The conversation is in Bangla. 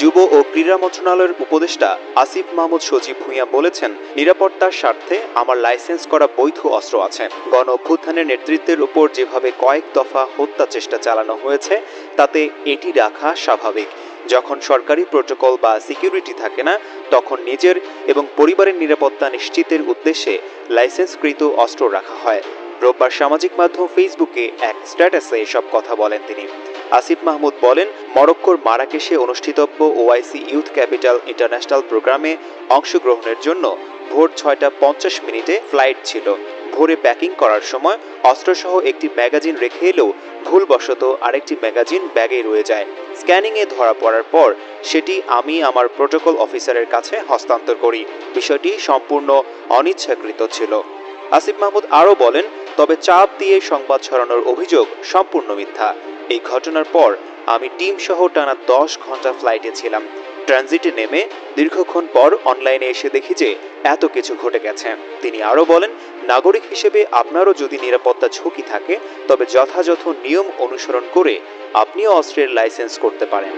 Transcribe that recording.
যুব ও ক্রীড়া মন্ত্রণালয়ের উপদেষ্টা আসিফ মাহমুদ সজীব ভূঁইয়া বলেছেন, নিরাপত্তার স্বার্থে আমার লাইসেন্স করা বৈধ অস্ত্র আছে। গণ অভ্যুত্থানের নেতৃত্বের উপর যেভাবে কয়েক দফা হত্যা চেষ্টা চালানো হয়েছে, তাতে এটি রাখা স্বাভাবিক। যখন সরকারি প্রোটোকল বা সিকিউরিটি থাকে না, তখন নিজের এবং পরিবারের নিরাপত্তা নিশ্চিতের উদ্দেশ্যে লাইসেন্সকৃত অস্ত্র রাখা হয়। রোববার সামাজিক মাধ্যম ফেসবুকে এক স্ট্যাটাসে এসব কথা বলেন তিনি। আসিফ মাহমুদ বলেন, মরক্কোর মারাকেশে অনুষ্ঠিতব্য ওআইসি ইউথ ক্যাপিটাল ইন্টারন্যাশনাল প্রোগ্রামে অংশগ্রহণের জন্য ভোর ছয়টা পঞ্চাশ মিনিটে ফ্লাইট ছিল। ভোরে প্যাকিং করার সময় অস্ত্রসহ একটি ম্যাগাজিন রেখে এলেও ভুলবশত আরেকটি ম্যাগাজিন ব্যাগে রয়ে যায়। স্ক্যানিংয়ে ধরা পড়ার পর সেটি আমি আমার প্রোটোকল অফিসারের কাছে হস্তান্তর করি। বিষয়টি সম্পূর্ণ অনিচ্ছাকৃত ছিল। আসিফ মাহমুদ আরও বলেন তবে চাপ দিয়ে সংবাদ ছড়ানোর অভিযোগ সম্পূর্ণ মিথ্যা। এই ঘটনার পর আমি টিম সহ টানা দশ ঘণ্টা ফ্লাইটে ছিলাম। ট্রানজিটে নেমে দীর্ঘক্ষণ পর অনলাইনে এসে দেখি যে এত কিছু ঘটে গেছে। তিনি আরও বলেন, নাগরিক হিসেবে আপনারও যদি নিরাপত্তা ঝুঁকি থাকে, তবে যথাযথ নিয়ম অনুসরণ করে আপনিও অস্ত্রের লাইসেন্স করতে পারেন।